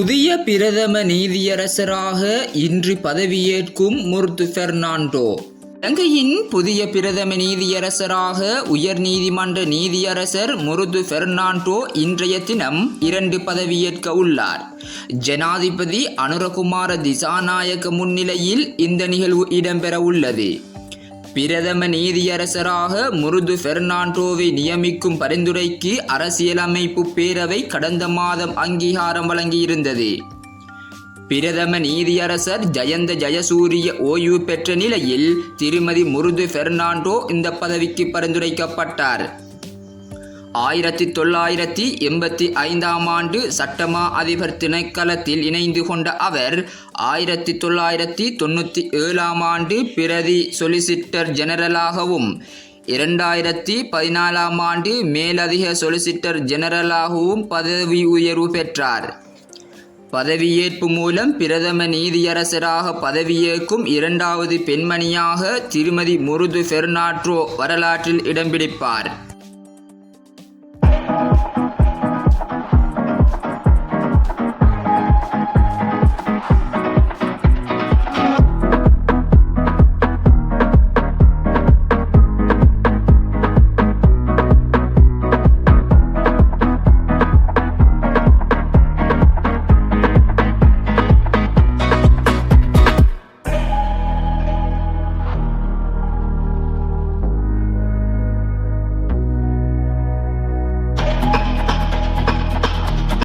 புதிய பிரதம நீதியரசராக இன்று பதவியேற்கும் முர்து பெர்னாண்டோ இலங்கையின் புதிய பிரதம நீதியரசராக உயர் நீதிமன்ற நீதியரசர் முருது பெர்னாண்டோ இன்றைய தினம் இரண்டு பதவியேற்க உள்ளார். ஜனாதிபதி அனுரகுமார திசாநாயக்க முன்னிலையில் இந்த நிகழ்வு இடம்பெற உள்ளது. பிரதம நீதியரசராக முருது பெர்னாண்டோவை நியமிக்கும் பரிந்துரைக்கு அரசியலமைப்பு பேரவை கடந்த மாதம் அங்கீகாரம் வழங்கியிருந்தது. பிரதம நீதியரசர் ஜயந்த ஜயசூரிய ஓய்வு பெற்ற நிலையில் திருமதி முருது பெர்னாண்டோ இந்த பதவிக்கு பரிந்துரைக்கப்பட்டார். ஆயிரத்தி தொள்ளாயிரத்தி எண்பத்தி ஐந்தாம் ஆண்டு சட்டமா அதிபர் திணைக்களத்தில் இணைந்து கொண்ட அவர் ஆயிரத்தி தொள்ளாயிரத்தி தொண்ணூற்றி ஏழாம் ஆண்டு பிரதி சொலிசிட்டர் ஜெனரலாகவும் இரண்டாயிரத்தி பதினாலாம் ஆண்டு மேலதிக சொலிசிட்டர் ஜெனரலாகவும் பதவி உயர்வு பெற்றார். பதவியேற்பு மூலம் பிரதம நீதியரசராக பதவியேற்கும் இரண்டாவது பெண்மணியாக திருமதி முருது பெர்னாட்ரோ வரலாற்றில் இடம்பிடிப்பார் Thank you.